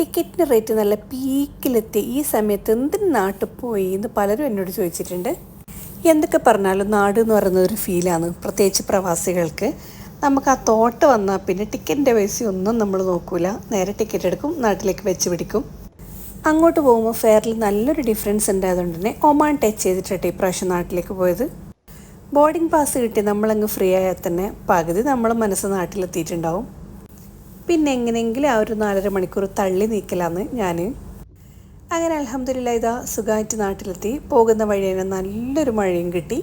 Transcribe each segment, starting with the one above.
ടിക്കറ്റിന് റേറ്റ് നല്ല പീക്കിലെത്തി. ഈ സമയത്ത് എന്തിന് നാട്ടിൽ പോയി എന്ന് പലരും എന്നോട് ചോദിച്ചിട്ടുണ്ട്. എന്തൊക്കെ പറഞ്ഞാലും നാട് എന്ന് പറയുന്ന ഒരു ഫീലാണ് പ്രത്യേകിച്ച് പ്രവാസികൾക്ക്. നമുക്ക് ആ തോട്ട് വന്നാൽ പിന്നെ ടിക്കറ്റിന്റെ പൈസ ഒന്നും നമ്മൾ നോക്കൂല. നേരെ ടിക്കറ്റ് എടുക്കും നാട്ടിലേക്ക് വെച്ച് പിടിക്കും. അങ്ങോട്ട് പോകുമ്പോൾ ഫെയറിൽ നല്ലൊരു ഡിഫറൻസ് ഉണ്ടായതുകൊണ്ട് തന്നെ ഒമാൻ ടച്ച് ചെയ്തിട്ടാണ് ഇപ്രാവശ്യം നാട്ടിലേക്ക് പോയത്. ബോർഡിംഗ് പാസ് കിട്ടി നമ്മളങ്ങ് ഫ്രീ ആയാൽ തന്നെ പകുതി നമ്മളെ മനസ്സ് നാട്ടിലെത്തിയിട്ടുണ്ടാവും. പിന്നെ എങ്ങനെയെങ്കിലും ആ ഒരു നാലര മണിക്കൂർ തള്ളി നീക്കലാന്ന് ഞാൻ അങ്ങനെ അലഹമ്മദില്ല ഇതാ സുഖമായിട്ട് നാട്ടിലെത്തി. പോകുന്ന വഴി തന്നെ നല്ലൊരു മഴയും കിട്ടി.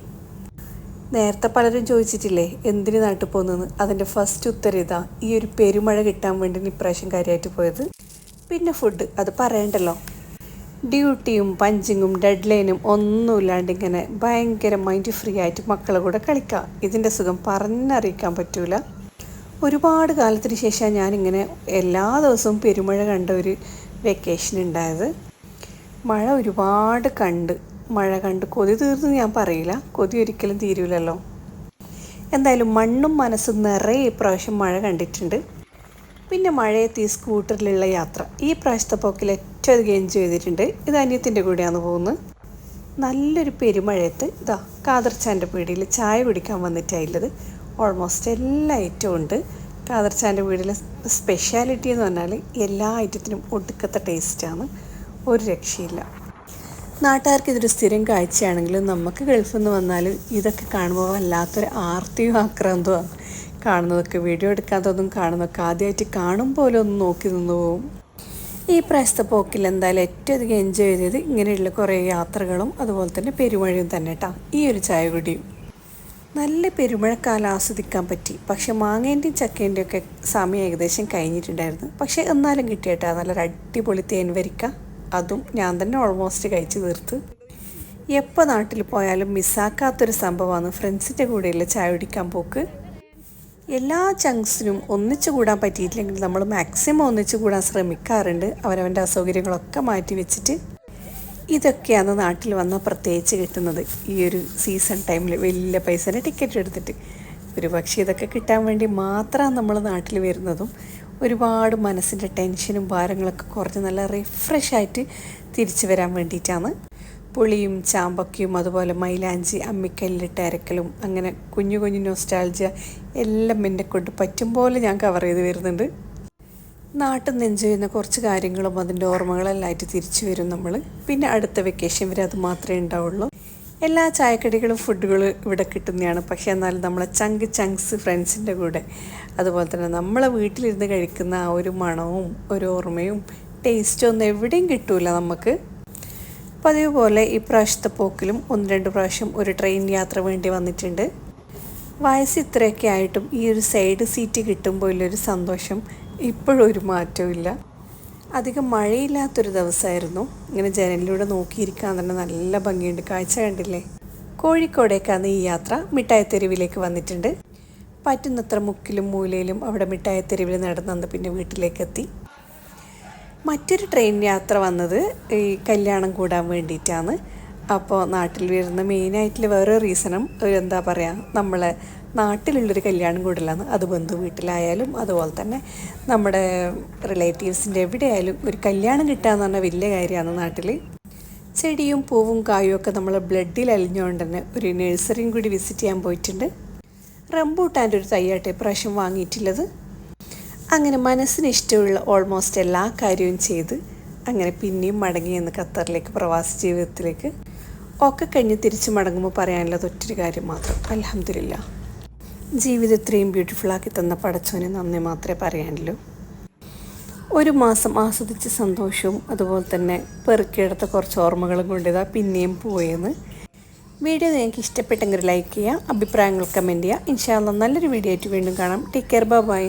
നേരത്തെ പലരും ചോദിച്ചിട്ടില്ലേ എന്തിന് നാട്ടിൽ പോകുന്നതെന്ന്? അതിന്റെ ഫസ്റ്റ് ഉത്തരം ഇതാ ഈ ഒരു പെരുമഴ കിട്ടാൻ വേണ്ടി ഇപ്രാവശ്യം കാര്യമായിട്ട് പോയത്. പിന്നെ ഫുഡ് അത് പറയണ്ടല്ലോ. ഡ്യൂട്ടിയും പഞ്ചിങ്ങും ഡെഡ് ലൈനും ഒന്നുമില്ലാണ്ട് ഇങ്ങനെ ഭയങ്കര മൈൻഡ് ഫ്രീ ആയിട്ട് മക്കളെ കൂടെ കളിക്കുക. ഇതിന്റെ സുഖം പറഞ്ഞറിയിക്കാൻ പറ്റൂല. ഒരുപാട് കാലത്തിന് ശേഷം ഞാനിങ്ങനെ എല്ലാ ദിവസവും പെരുമഴ കണ്ട ഒരു വെക്കേഷൻ ഉണ്ടായത്. മഴ ഒരുപാട് കണ്ട് മഴ കണ്ട് കൊതി തീർന്ന് ഞാൻ പറയില്ല. കൊതി ഒരിക്കലും തീരൂലല്ലോ. എന്തായാലും മണ്ണും മനസ്സും നിറയെ ഇപ്രാവശ്യം മഴ കണ്ടിട്ടുണ്ട്. പിന്നെ മഴയെത്തി സ്കൂട്ടറിലുള്ള യാത്ര. ഈ പ്രാവശ്യത്തെ പോക്കിൽ ഏറ്റവും അധികം എൻജോയ് ചെയ്തിട്ടുണ്ട്. ഇത് അനിയത്തിന്റെ കൂടെയാണ് പോകുന്നത്. നല്ലൊരു പെരുമഴയത്ത് ഇതാ കാതർച്ചാന്റെ പീടിയിൽ ചായ കുടിക്കാൻ വന്നിട്ടായുള്ളത് ഓൾമോസ്റ്റ് എല്ലാ ഐറ്റവും ഉണ്ട്. കാതർച്ചാന്റെ വീട്ടിലെ സ്പെഷ്യാലിറ്റി എന്ന് പറഞ്ഞാൽ എല്ലാ ഐറ്റത്തിനും ഒടുക്കത്തെ ടേസ്റ്റാണ് ഒരു രക്ഷയില്ല. നാട്ടുകാർക്ക് ഇതൊരു സ്ഥിരം കാഴ്ചയാണെങ്കിലും നമുക്ക് ഗൾഫിൽ നിന്ന് ഇതൊക്കെ കാണുമ്പോൾ വല്ലാത്തൊരു ആർത്തിയും ആക്രാന്തമാണ് കാണുന്നതൊക്കെ വീഡിയോ എടുക്കാത്തതും കാണുന്നതൊക്കെ ആദ്യമായിട്ട് കാണും പോലെ ഒന്ന് നോക്കി നിന്ന് പോവും. ഈ പ്രാവശ്യത്തെ പോക്കിൽ എന്തായാലും ഏറ്റവും അധികം എൻജോയ് ചെയ്തത് ഇങ്ങനെയുള്ള കുറേ യാത്രകളും അതുപോലെ തന്നെ പെരുമഴയും തന്നെ കേട്ടോ ഈ ഒരു ചായ കുടിയും. നല്ല പെരുമഴക്കാലം ആസ്വദിക്കാൻ പറ്റി. പക്ഷെ മാങ്ങേന്റെയും ചക്കേന്റെയും ഒക്കെ സമയം ഏകദേശം കഴിഞ്ഞിട്ടുണ്ടായിരുന്നു. പക്ഷെ എന്നാലും കിട്ടിയേട്ടാ. നല്ലൊരു അടിപൊളി തേൻ വരിക്ക അതും ഞാൻ തന്നെ ഓൾമോസ്റ്റ് കഴിച്ചു തീർത്ത്. എപ്പോൾ നാട്ടിൽ പോയാലും മിസ്സാക്കാത്തൊരു സംഭവമാണ് ഫ്രണ്ട്സിന്റെ കൂടെയുള്ള ചായ കുടിക്കാൻ പോക്ക്. എല്ലാ ചങ്സിനും ഒന്നിച്ചു കൂടാൻ പറ്റിയിട്ടില്ലെങ്കിൽ നമ്മൾ മാക്സിമം ഒന്നിച്ചു കൂടാൻ ശ്രമിക്കാറുണ്ട്. അവരവന്റെ അസൗകര്യങ്ങളൊക്കെ മാറ്റി വെച്ചിട്ട് ഇതൊക്കെയാണ് നാട്ടിൽ വന്നാൽ പ്രത്യേകിച്ച് കിട്ടുന്നത്. ഈ ഒരു സീസൺ ടൈമിൽ വലിയ പൈസേന്റെ ടിക്കറ്റ് എടുത്തിട്ട്. ഒരു പക്ഷേ ഇതൊക്കെ കിട്ടാൻ വേണ്ടി മാത്രമാണ് നമ്മൾ നാട്ടിൽ വരുന്നതും. ഒരുപാട് മനസ്സിന്റെ ടെൻഷനും ഭാരങ്ങളൊക്കെ കുറഞ്ഞ് നല്ല റിഫ്രഷ് ആയിട്ട് തിരിച്ചു വരാൻ വേണ്ടിയിട്ടാണ്. പുളിയും ചാമ്പക്കയും അതുപോലെ മൈലാഞ്ചി അമ്മിക്കല്ലിട്ട് അരക്കലും അങ്ങനെ കുഞ്ഞു കുഞ്ഞു നോസ്റ്റാൾജിയ എല്ലാം എന്നെ കൊണ്ട് പറ്റും പോലെ ഞാൻ കവർ ചെയ്ത് വരുന്നുണ്ട്. നാട്ടിൽ എൻജോയ് ചെയ്യുന്ന കുറച്ച് കാര്യങ്ങളും അതിന്റെ ഓർമ്മകളെല്ലാമായിട്ട് തിരിച്ചു വരും നമ്മൾ. പിന്നെ അടുത്ത വെക്കേഷൻ വരെ അത് മാത്രമേ ഉണ്ടാവുള്ളൂ. എല്ലാ ചായക്കടികളും ഫുഡുകളും ഇവിടെ കിട്ടുന്നതാണ്. പക്ഷേ എന്നാലും നമ്മളെ ചങ്ക് ചങ്ക്സ് ഫ്രണ്ട്സിന്റെ കൂടെ. അതുപോലെ തന്നെ നമ്മളെ വീട്ടിലിരുന്ന് കഴിക്കുന്ന ആ ഒരു മണവും ഒരു ഓർമ്മയും ടേസ്റ്റും ഒന്നും എവിടെയും കിട്ടൂല നമുക്ക്. പതിവ് പോലെ ഈ പ്രാവശ്യത്തെ പോക്കിലും ഒന്ന് രണ്ട് പ്രാവശ്യം ഒരു ട്രെയിൻ യാത്ര വേണ്ടി വന്നിട്ടുണ്ട്. വയസ്സ് ഇത്രയൊക്കെ ആയിട്ടും ഈ ഒരു സൈഡ് സീറ്റ് കിട്ടുമ്പോൾ ഉള്ളൊരു സന്തോഷം. ഇപ്പോഴും ഒരു മാറ്റവും ഇല്ല അധികം മഴയില്ലാത്തൊരു ദിവസമായിരുന്നു. ഇങ്ങനെ ജനലിലൂടെ നോക്കിയിരിക്കാൻ തന്നെ നല്ല ഭംഗിയുണ്ട്. കാഴ്ച കണ്ടില്ലേ? കോഴിക്കോടേക്കാണ് ഈ യാത്ര മിഠായിത്തെരുവിലേക്ക് വന്നിട്ടുണ്ട്. പറ്റുന്നത്ര മുക്കിലും മൂലയിലും അവിടെ മിഠായിത്തെരുവിൽ നടന്നു പിന്നെ വീട്ടിലേക്ക് എത്തി മറ്റൊരു ട്രെയിൻ യാത്ര വന്നത് ഈ കല്യാണം കൂടാൻ വേണ്ടിയിട്ടാണ്. അപ്പോൾ നാട്ടിൽ വരുന്ന മെയിനായിട്ടുള്ള വേറെ റീസണും ഒരു എന്താ പറയുക നമ്മളെ നാട്ടിലുള്ളൊരു കല്യാണം കൂടലാണ്. അത് ബന്ധു വീട്ടിലായാലും അതുപോലെ തന്നെ നമ്മുടെ റിലേറ്റീവ്സിന്റെ എവിടെയായാലും ഒരു കല്യാണം കിട്ടുക എന്ന് പറഞ്ഞാൽ വലിയ കാര്യമാണ് നാട്ടിൽ ചെടിയും പൂവും കായും ഒക്കെ നമ്മൾ ബ്ലഡിൽ അലിഞ്ഞുകൊണ്ട് തന്നെ ഒരു നഴ്സറിയും കൂടി വിസിറ്റ് ചെയ്യാൻ പോയിട്ടുണ്ട്. റംബൂട്ടാന്റെ ഒരു തയ്യാട്ടെ പ്രാവശ്യം വാങ്ങിയിട്ടുള്ളത്. അങ്ങനെ മനസ്സിന് ഇഷ്ടമുള്ള ഓൾമോസ്റ്റ് എല്ലാ കാര്യവും ചെയ്ത് അങ്ങനെ പിന്നെയും മടങ്ങി എന്ന് ഖത്തറിലേക്ക് പ്രവാസി ജീവിതത്തിലേക്ക് ഒക്കെ കഴിഞ്ഞ് തിരിച്ച് മടങ്ങുമ്പോൾ പറയാനുള്ളത് ഒറ്റൊരു കാര്യം മാത്രം. അലഹമില്ല ജീവിതം ഇത്രയും ബ്യൂട്ടിഫുള്ളാക്കി തന്ന പടച്ചോനെ നന്ദി മാത്രമേ പറയാനുള്ളൂ. ഒരു മാസം ആസ്വദിച്ച സന്തോഷവും അതുപോലെ തന്നെ പെറുക്കിയെടുത്ത കുറച്ച് ഓർമ്മകളും കൊണ്ട് ഇതാ പിന്നെയും പോയെന്ന്. വീഡിയോ നിങ്ങൾക്ക് ഇഷ്ടപ്പെട്ടെങ്കിൽ ലൈക്ക് ചെയ്യുക അഭിപ്രായങ്ങൾ കമന്റ് ചെയ്യുക. ഇൻഷാല്ല നല്ലൊരു വീഡിയോ ആയിട്ട് വീണ്ടും കാണാം. Take care bye